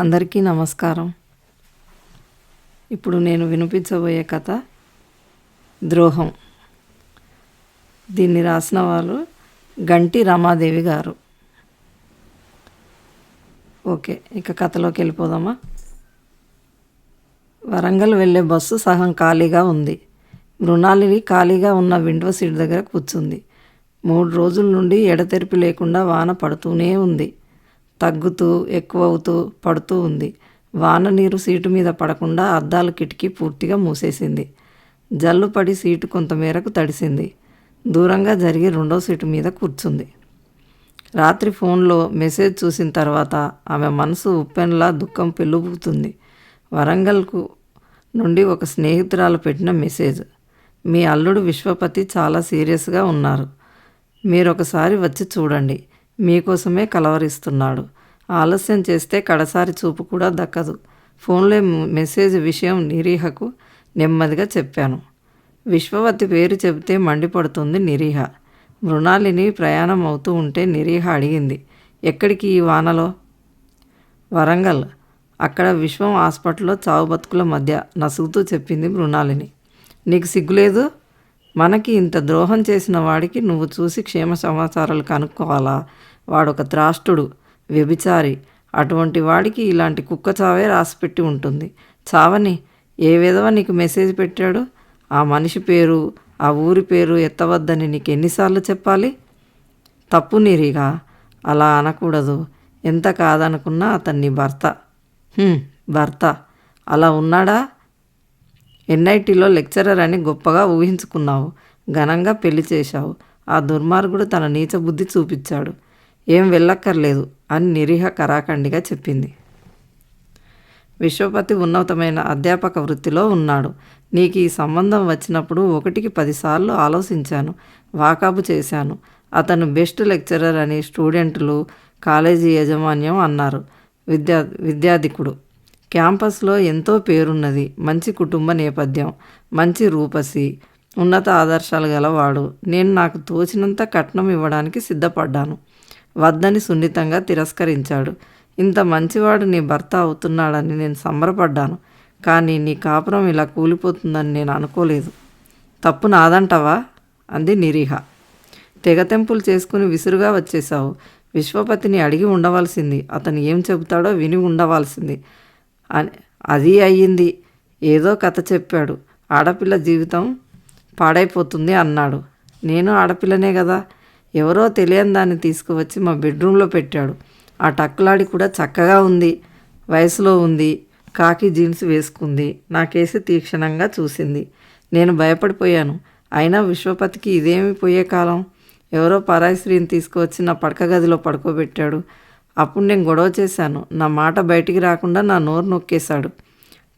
అందరికీ నమస్కారం. ఇప్పుడు నేను వినిపించబోయే కథ ద్రోహం. దీన్ని రాసిన వారు గంటి రమాదేవి గారు. ఓకే ఇక కథలోకి వెళ్ళిపోదామా? వరంగల్ వెళ్ళే బస్సు సగం ఖాళీగా ఉంది. మృణాలిని ఖాళీగా ఉన్న విండో సీట్ దగ్గర కూర్చుంది. మూడు రోజుల నుండి ఎడతెరిపి లేకుండా వాన పడుతూనే ఉంది. తగ్గుతూ ఎక్కువ అవుతూ పడుతూ ఉంది. వాన నీరు సీటు మీద పడకుండా అద్దాల కిటికీ పూర్తిగా మూసేసింది. జల్లు పడి సీటు కొంతమేరకు తడిసింది. దూరంగా జరిగి రెండో సీటు మీద కూర్చుంది. రాత్రి ఫోన్లో మెసేజ్ చూసిన తర్వాత ఆమె మనసు ఉప్పెన్లా దుఃఖం పెళ్ళుపుతుంది వరంగల్కు నుండి ఒక స్నేహితురాలు పెట్టిన మెసేజ్. మీ అల్లుడు విశ్వపతి చాలా సీరియస్గా ఉన్నారు. మీరు ఒకసారి వచ్చి చూడండి. మీకోసమే కలవరిస్తున్నాడు. ఆలస్యం చేస్తే కడసారి చూపు కూడా దక్కదు. ఫోన్లో మెసేజ్ విషయం నిరీహకు నెమ్మదిగా చెప్పాను. విశ్వవతి పేరు చెబితే మండిపడుతుంది నిరీహ. మృణాలిని ప్రయాణం అవుతూ ఉంటే నిరీహ అడిగింది ఎక్కడికి ఈ వానలో? వరంగల్. అక్కడ విశ్వం హాస్పిటల్లో చావు బతుకుల మధ్య నసుగుతూ చెప్పింది మృణాలిని. నీకు సిగ్గులేదు? మనకి ఇంత ద్రోహం చేసిన వాడికి నువ్వు చూసి క్షేమ సమాచారాలు కనుక్కోవాలా? వాడొక త్రాష్టుడు వ్యభిచారి. అటువంటి వాడికి ఇలాంటి కుక్క చావే రాసిపెట్టి ఉంటుంది. చావని ఏ విధవ నీకు మెసేజ్ పెట్టాడు? ఆ మనిషి పేరు ఆ ఊరి పేరు ఎత్తవద్దని నీకు ఎన్నిసార్లు చెప్పాలి? తప్పు నీరిగా అలా అనకూడదు. ఎంత కాదనుకున్నా అతన్ని భర్త. భర్త. అలా ఉన్నాడా? ఎన్ఐటీలో లెక్చరర్ అని గొప్పగా ఊహించుకున్నావు. ఘనంగా పెళ్ళి చేశావు. ఆ దుర్మార్గుడు తన నీచ బుద్ధి చూపించాడు. ఏం వెళ్ళక్కర్లేదు అని నిరీహ కరాఖండిగా చెప్పింది. విశ్వపతి ఉన్నతమైన అధ్యాపక వృత్తిలో ఉన్నాడు. నీకు ఈ సంబంధం వచ్చినప్పుడు ఒకటికి పదిసార్లు ఆలోచించాను వాకాబు చేశాను. అతను బెస్ట్ లెక్చరర్ అని స్టూడెంట్లు కాలేజీ యాజమాన్యం అన్నారు. విద్యా విద్యాధికుడు. క్యాంపస్లో ఎంతో పేరున్నది. మంచి కుటుంబ నేపథ్యం మంచి రూపసి ఉన్నత ఆదర్శాలు గలవాడు. నేను నాకు తోచినంత కట్నం ఇవ్వడానికి సిద్ధపడ్డాను. వద్దని సున్నితంగా తిరస్కరించాడు. ఇంత మంచివాడు నీ భర్త అవుతున్నాడని నేను సంబరపడ్డాను. కానీ నీ కాపురం ఇలా కూలిపోతుందని నేను అనుకోలేదు. తప్పు నాదంటావా? అంది నిరీహ. తెగతెంపులు చేసుకుని విసురుగా వచ్చేశావు. విశ్వపతిని అడిగి ఉండవలసింది. అతను ఏం చెబుతాడో విని ఉండవలసింది. అని అది అయ్యింది. ఏదో కథ చెప్పాడు. ఆడపిల్ల జీవితం పాడైపోతుంది అన్నాడు. నేను ఆడపిల్లనే కదా. ఎవరో తెలియని దాన్ని తీసుకువచ్చి మా బెడ్రూమ్లో పెట్టాడు. ఆ టక్కులాడి కూడా చక్కగా ఉంది. వయసులో ఉంది. కాకి జీన్స్ వేసుకుంది. నాకేసి తీక్షణంగా చూసింది. నేను భయపడిపోయాను. అయినా విశ్వపతికి ఇదేమి పోయే కాలం? ఎవరో పరాయి స్త్రీని తీసుకువచ్చి నా పడక గదిలో పడుకోబెట్టాడు. అప్పుడు నేను గొడవ చేశాను. నా మాట బయటికి రాకుండా నా నోరు నొక్కేశాడు.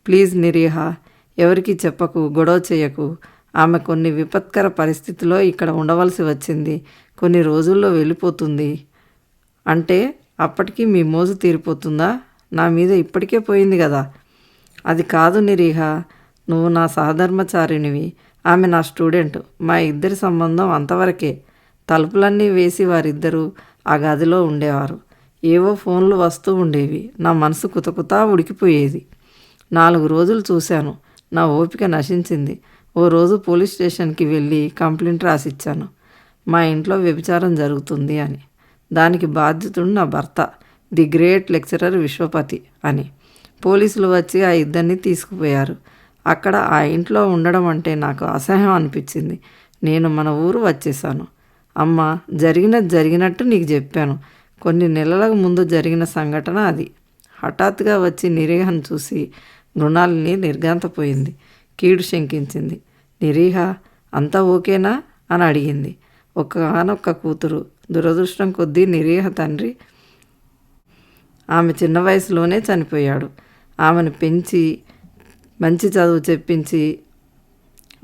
ప్లీజ్ నిరీహ ఎవరికి చెప్పకు గొడవ చేయకు. ఆమె కొన్ని విపత్కర పరిస్థితిలో ఇక్కడ ఉండవలసి వచ్చింది. కొన్ని రోజుల్లో వెళ్ళిపోతుంది. అంటే అప్పటికి మీ మోజు తీరిపోతుందా? నా మీద ఇప్పటికే పోయింది కదా. అది కాదు నిరీహ. నువ్వు నా సహధర్మచారినివి. ఆమె నా స్టూడెంట్. మా ఇద్దరి సంబంధం అంతవరకే. తలుపులన్నీ వేసి వారిద్దరూ ఆ గదిలో ఉండేవారు. ఏవో ఫోన్లు వస్తూ ఉండేవి. నా మనసు కుతకుతా ఉడికిపోయేది. నాలుగు రోజులు చూశాను. నా ఓపిక నశించింది. ఓ రోజు పోలీస్ స్టేషన్కి వెళ్ళి కంప్లైంట్ రాసిచ్చాను. మా ఇంట్లో వ్యభిచారం జరుగుతుంది అని. దానికి బాధ్యతుడు నా భర్త ది గ్రేట్ లెక్చరర్ విశ్వపతి అని. పోలీసులు వచ్చి ఆ ఇద్దరిని తీసుకుపోయారు. అక్కడ ఆ ఇంట్లో ఉండడం అంటే నాకు అసహ్యం అనిపించింది. నేను మన ఊరు వచ్చేసాను అమ్మ జరిగినది జరిగినట్టు నీకు చెప్పాను. కొన్ని నెలలకు ముందు జరిగిన సంఘటన అది. హఠాత్తుగా వచ్చి నిరీహను చూసి మృణాలిని నిర్గాంతపోయింది కీడు శంకించింది. నిరీహ అంతా ఓకేనా? అని అడిగింది. ఒక్కనొక్క కూతురు. దురదృష్టం కొద్దీ నిరీహ తండ్రి ఆమె చిన్న వయసులోనే చనిపోయాడు. ఆమెను పెంచి మంచి చదువు చెప్పించి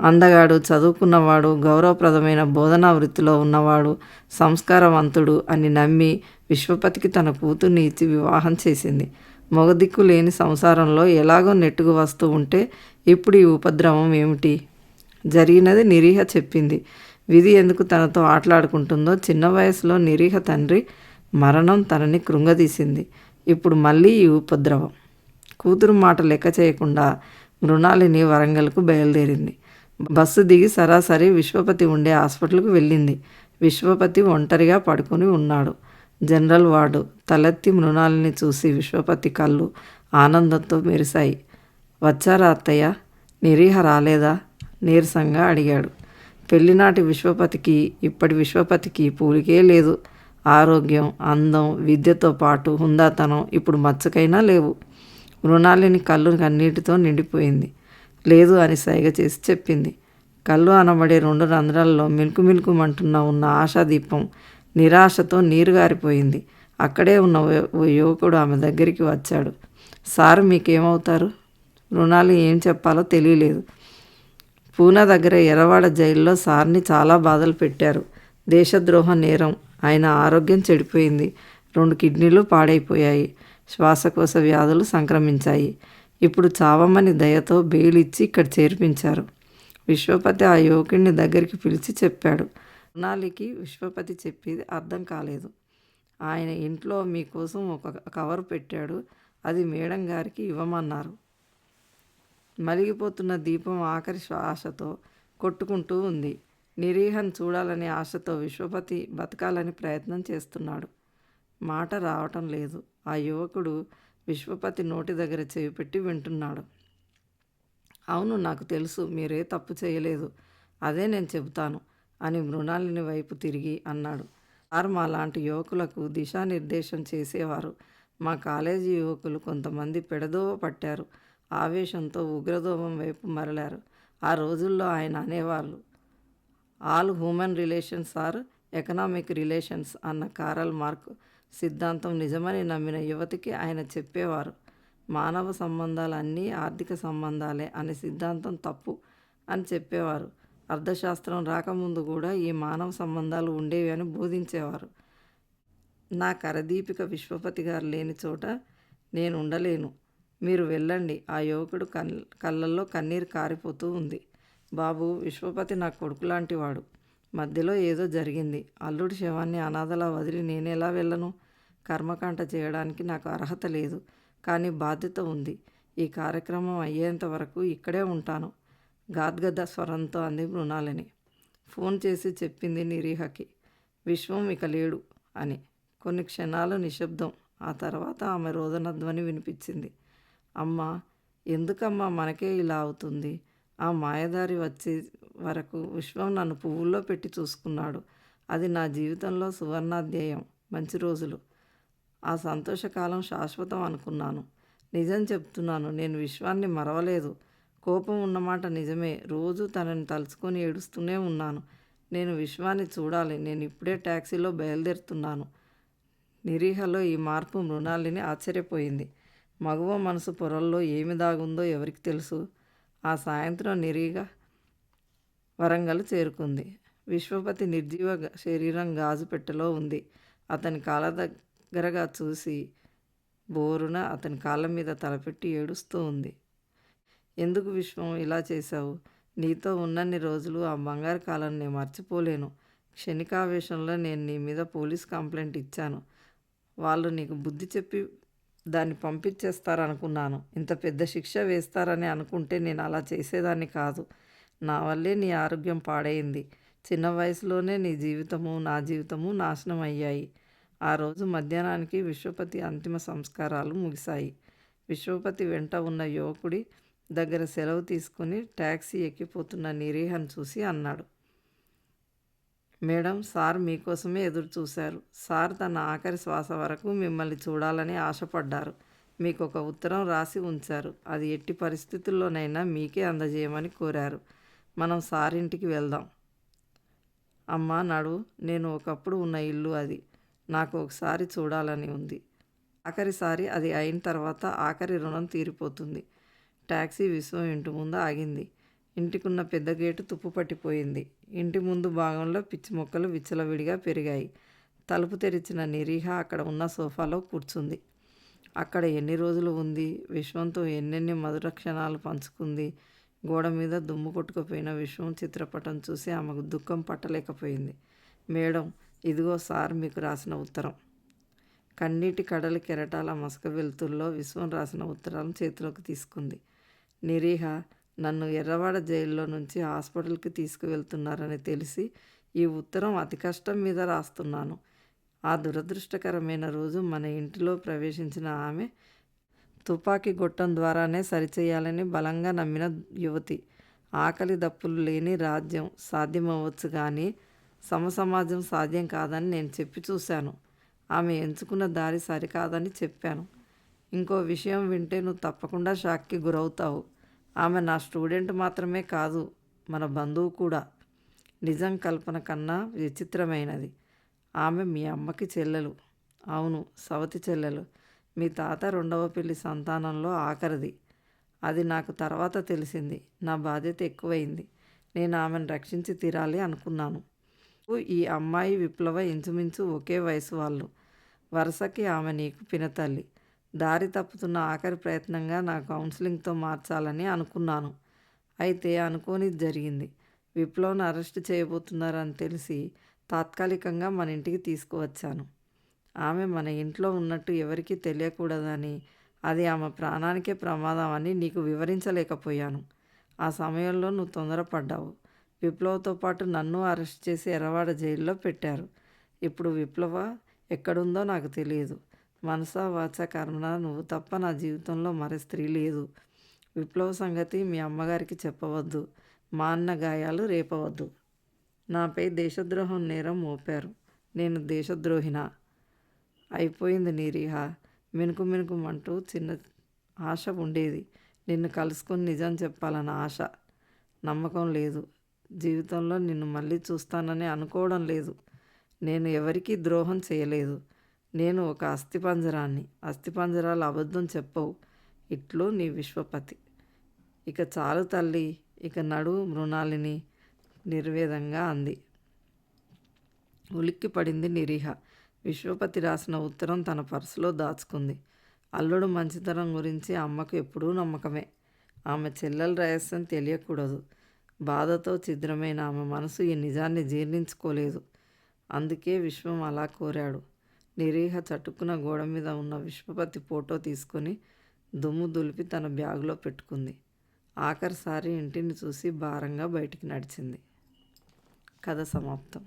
అందగాడు చదువుకున్నవాడు గౌరవప్రదమైన బోధనా వృత్తిలో ఉన్నవాడు సంస్కారవంతుడు అని నమ్మి విశ్వపతికి తన కూతుర్ని ఇచ్చి వివాహం చేసింది. మొగదిక్కు లేని సంసారంలో ఎలాగో నెట్టుకు వస్తూ ఉంటే ఇప్పుడు ఈ ఉపద్రవం ఏమిటి? జరిగినది నిరీహ చెప్పింది. విధి ఎందుకు తనతో ఆటలాడుకుంటుందో చిన్న వయసులో నిరీహ తండ్రి మరణం తనని కృంగదీసింది. ఇప్పుడు మళ్ళీ ఈ ఉపద్రవం. కూతురు మాట లెక్క చేయకుండా మృణాలిని వరంగల్కు బయలుదేరింది. బస్సు దిగి సరాసరి విశ్వపతి ఉండే హాస్పిటల్కు వెళ్ళింది. విశ్వపతి ఒంటరిగా పడుకొని ఉన్నాడు. జనరల్ వార్డు తలెత్తి మృణాలిని చూసి విశ్వపతి కళ్ళు ఆనందంతో మెరిశాయి. వచ్చారా అత్తయ్య? నిరీహ రాలేదా? నీరసంగా అడిగాడు. పెళ్ళినాటి విశ్వపతికి ఇప్పటి విశ్వపతికి పూలికే లేదు. ఆరోగ్యం అందం విద్యతో పాటు హుందాతనం ఇప్పుడు మచ్చకైనా లేవు. మృణాలిని కళ్ళు కన్నీటితో నిండిపోయింది. లేదు అని సైగ చేసి చెప్పింది. కళ్ళు అనబడే రెండు రంధ్రాల్లో మిల్కు మిల్కుమంటున్న ఉన్న ఆశాదీపం నిరాశతో నీరు గారిపోయింది. అక్కడే ఉన్న ఓ యువకుడు ఆమె దగ్గరికి వచ్చాడు. సార్ మీకేమవుతారు? రుణాలు ఏం చెప్పాలో తెలియలేదు. పూనా దగ్గర ఎర్రవాడ జైల్లో సార్ని చాలా బాధలు పెట్టారు. దేశద్రోహ నేరం ఆయన ఆరోగ్యం చెడిపోయింది. రెండు కిడ్నీలు పాడైపోయాయి. శ్వాసకోశ వ్యాధులు సంక్రమించాయి. ఇప్పుడు చావమని దయతో బెయిల్ ఇచ్చి ఇక్కడ చేర్పించారు. విశ్వపతి ఆ యువకుడిని దగ్గరికి పిలిచి చెప్పాడు. స్వప్నాలికి విశ్వపతి చెప్పేది అర్థం కాలేదు. ఆయన ఇంట్లో మీకోసం ఒక కవర్ పెట్టాడు. అది మేడం గారికి ఇవ్వమన్నారు. మలిగిపోతున్న దీపం ఆఖరి ఆశతో కొట్టుకుంటూ ఉంది. నిరీహన్ చూడాలనే ఆశతో విశ్వపతి బతకాలని ప్రయత్నం చేస్తున్నాడు. మాట రావటం లేదు. ఆ యువకుడు విశ్వపతి నోటి దగ్గర చేయి పెట్టి వింటున్నాడు. అవును నాకు తెలుసు మీరే తప్పు చేయలేదు. అదే నేను చెబుతాను. అని మృణాలిని వైపు తిరిగి అన్నాడు. సార్ మా లాంటి యువకులకు దిశానిర్దేశం చేసేవారు. మా కాలేజీ యువకులు కొంతమంది పెడదోవ పట్టారు. ఆవేశంతో ఉగ్రదోవం వైపు మరలారు. ఆ రోజుల్లో ఆయన అనేవాళ్ళు. All human relations are economic relations అన్న కారల్ మార్క్ సిద్ధాంతం నిజమని నమ్మిన యువతికి ఆయన చెప్పేవారు. మానవ సంబంధాలు అన్నీ ఆర్థిక సంబంధాలే అనే సిద్ధాంతం తప్పు అని చెప్పేవారు. అర్థశాస్త్రం రాకముందు కూడా ఈ మానవ సంబంధాలు ఉండేవి అని బోధించేవారు. నా కరదీపిక విశ్వపతి గారు లేని చోట నేను ఉండలేను. మీరు వెళ్ళండి. ఆ యువకుడు కన్ కళ్ళల్లో కన్నీరు కారిపోతూ ఉంది. బాబు విశ్వపతి నా కొడుకు లాంటివాడు. మధ్యలో ఏదో జరిగింది. అల్లుడి శవాన్ని అనాథలా వదిలి నేనెలా వెళ్ళను? కర్మకాంట చేయడానికి నాకు అర్హత లేదు. కానీ బాధ్యత ఉంది. ఈ కార్యక్రమం అయ్యేంత వరకు ఇక్కడే ఉంటాను. గాద్గద స్వరంతో అంది మృణాలిని. ఫోన్ చేసి చెప్పింది నిరీహకి. విశ్వం ఇక లేడు అని. కొన్ని క్షణాలు నిశ్శబ్దం. ఆ తర్వాత ఆమె రోదన ధ్వని వినిపించింది. అమ్మ ఎందుకమ్మా మనకే ఇలా అవుతుంది? ఆ మాయదారి వచ్చే వరకు విశ్వం నన్ను పువ్వుల్లో పెట్టి చూసుకున్నాడు. అది నా జీవితంలో సువర్ణాధ్యేయం. మంచి రోజులు. ఆ సంతోషకాలం శాశ్వతం అనుకున్నాను. నిజం చెప్తున్నాను నేను విశ్వాన్ని మరవలేదు. కోపం ఉన్నమాట నిజమే. రోజు తనని తలుచుకొని ఏడుస్తూనే ఉన్నాను. నేను విశ్వాన్ని చూడాలి. నేను ఇప్పుడే ట్యాక్సీలో బయలుదేరుతున్నాను. నిరీహలో ఈ మార్పు మృణాలిని ఆశ్చర్యపోయింది. మగువ మనసు పొరల్లో ఏమి దాగుందో ఎవరికి తెలుసు? ఆ సాయంత్రం నిరీగ వరంగల్ చేరుకుంది. విశ్వపతి నిర్జీవ శరీరం గాజు పెట్టెలో ఉంది. అతని కాళ్ళ దగ్గరగా చూసి బోరున అతని కాళ్ళ మీద తలపెట్టి ఏడుస్తూ ఉంది. ఎందుకు విశ్వం ఇలా చేశావు? నీతో ఉన్నన్ని రోజులు ఆ బంగారు కాలం నేను మర్చిపోలేను. క్షణికావేశంలో నేను నీ మీద పోలీస్ కంప్లైంట్ ఇచ్చాను. వాళ్ళు నీకు బుద్ధి చెప్పి దాన్ని పంపించేస్తారనుకున్నాను. ఇంత పెద్ద శిక్ష వేస్తారని అనుకుంటే నేను అలా చేసేదాన్ని కాదు. నా వల్లే నీ ఆరోగ్యం పాడైంది. చిన్న వయసులోనే నీ జీవితము నా జీవితము నాశనం అయ్యాయి. ఆ రోజు మధ్యాహ్నానికి విశ్వపతి అంతిమ సంస్కారాలు ముగిశాయి. విశ్వపతి వెంట ఉన్న యువకుడి దగ్గర సెలవు తీసుకుని ట్యాక్సీ ఎక్కిపోతున్న నిరీహన్ చూసి అన్నాడు. మేడం సార్ మీకోసమే ఎదురు చూశారు సార్ తన ఆఖరి శ్వాస వరకు మిమ్మల్ని చూడాలని ఆశపడ్డారు. మీకు ఒక ఉత్తరం రాసి ఉంచారు. అది ఎట్టి పరిస్థితుల్లోనైనా మీకే అందజేయమని కోరారు. మనం సార్ ఇంటికి వెళ్దాం. అమ్మా నడు నేను ఒకప్పుడు ఉన్న ఇల్లు అది. నాకు ఒకసారి చూడాలని ఉంది. ఆఖరిసారి అది అయిన తర్వాత ఆఖరి రుణం తీరిపోతుంది. ట్యాక్సీ విశ్వం ఇంటి ముందు ఆగింది. ఇంటికున్న పెద్ద గేటు తుప్పు పట్టిపోయింది. ఇంటి ముందు భాగంలో పిచ్చి మొక్కలు విచ్చలవిడిగా పెరిగాయి. తలుపు తెరిచిన నిరీహ అక్కడ ఉన్న సోఫాలో కూర్చుంది. అక్కడ ఎన్ని రోజులు ఉంది? విశ్వంతో ఎన్నెన్ని మధుర క్షణాలు పంచుకుంది? గోడ మీద దుమ్ము కొట్టుకుపోయిన విశ్వం చిత్రపటం చూసి ఆమెకు దుఃఖం పట్టలేకపోయింది. మేడం ఇదిగో సార్ మీకు రాసిన ఉత్తరం. కన్నీటి కడలి కెరటాల మసక వెలుతుల్లో విశ్వం రాసిన ఉత్తరాలను చేతిలోకి తీసుకుంది. నిరీహ నన్ను ఎర్రవాడ జైల్లో నుంచి హాస్పిటల్కి తీసుకువెళ్తున్నారని తెలిసి ఈ ఉత్తరం అతి కష్టం మీద రాస్తున్నాను. ఆ దురదృష్టకరమైన రోజు మన ఇంటిలో ప్రవేశించిన ఆమె తుపాకీ గొట్టం ద్వారానే సరిచేయాలని బలంగా నమ్మిన యువతి. ఆకలి దప్పులు లేని రాజ్యం సాధ్యమవ్వచ్చు కానీ సమసమాజం సాధ్యం కాదని నేను చెప్పి చూశాను. ఆమె ఎంచుకున్న దారి సరికాదని చెప్పాను. ఇంకో విషయం వింటే నువ్వు తప్పకుండా షాక్కి గురవుతావు. ఆమె నా స్టూడెంట్ మాత్రమే కాదు మన బంధువు కూడా. నిజం కల్పన కన్నా విచిత్రమైనది. ఆమె మీ అమ్మకి చెల్లెలు. అవును సవతి చెల్లెలు. మీ తాత రెండవ పెళ్ళి సంతానంలో ఆఖరిది. అది నాకు తర్వాత తెలిసింది. నా బాధ్యత ఎక్కువైంది. నేను ఆమెను రక్షించి తీరాలి అనుకున్నాను. ఈ అమ్మాయి విప్లవ ఇంచుమించు ఒకే వయసు వాళ్ళు. వరుసకి ఆమె నీకు పినతల్లి. దారి తప్పుతున్న ఆఖరి ప్రయత్నంగా నా కౌన్సిలింగ్తో మార్చాలని అనుకున్నాను. అయితే అనుకోని జరిగింది. విప్లవ్ను అరెస్ట్ చేయబోతున్నారని తెలిసి తాత్కాలికంగా మన ఇంటికి తీసుకువచ్చాను. ఆమె మన ఇంట్లో ఉన్నట్టు ఎవరికీ తెలియకూడదని అది ఆమె ప్రాణానికే ప్రమాదం అని నీకు వివరించలేకపోయాను. ఆ సమయంలో నువ్వు తొందరపడ్డావు. విప్లవ్తో పాటు నన్ను అరెస్ట్ చేసి ఎర్రవాడ జైల్లో పెట్టారు. ఇప్పుడు విప్లవ ఎక్కడుందో నాకు తెలియదు. మనసా వాచ కర్మన? నువ్వు తప్ప నా జీవితంలో మరి స్త్రీ లేదు. విప్లవ సంగతి మీ అమ్మగారికి చెప్పవద్దు. మా అన్న గాయాలు రేపవద్దు. నాపై దేశద్రోహం నేరం మోపారు. నేను దేశద్రోహిన? అయిపోయింది నీరిహ మినుకు మినుకుమంటూ చిన్న ఆశ ఉండేది. నిన్ను కలుసుకొని నిజం చెప్పాలన్న ఆశ. నమ్మకం లేదు. జీవితంలో నిన్ను మళ్ళీ చూస్తానని అనుకోవడం లేదు. నేను ఎవరికీ ద్రోహం చేయలేదు. నేను ఒక అస్థిపంజరాన్ని. అస్థిపంజరాలు అబద్ధం చెప్పవు. ఇట్లు నీ విశ్వపతి. ఇక చాలు తల్లి ఇక నడు మృణాలిని నిర్వేదంగా అంది. ఉలిక్కి పడింది నిరీహ. విశ్వపతి రాసిన ఉత్తరం తన పర్సులో దాచుకుంది. అల్లుడు మంచితనం గురించి అమ్మకు ఎప్పుడూ నమ్మకమే. ఆమె చెల్లెల రహస్యం తెలియకూడదు. బాధతో ఛిద్రమైన ఆమె మనసు ఈ నిజాన్ని జీర్ణించుకోలేదు. అందుకే విశ్వం అలా కోరాడు. నిరీహ చటుక్కున గోడ మీద ఉన్న విశ్వపతి ఫోటో తీసుకొని దుమ్ము దులిపి తన బ్యాగులో పెట్టుకుంది. ఆఖరిసారి ఇంటిని చూసి భారంగా బయటికి నడిచింది. కథ సమాప్తం.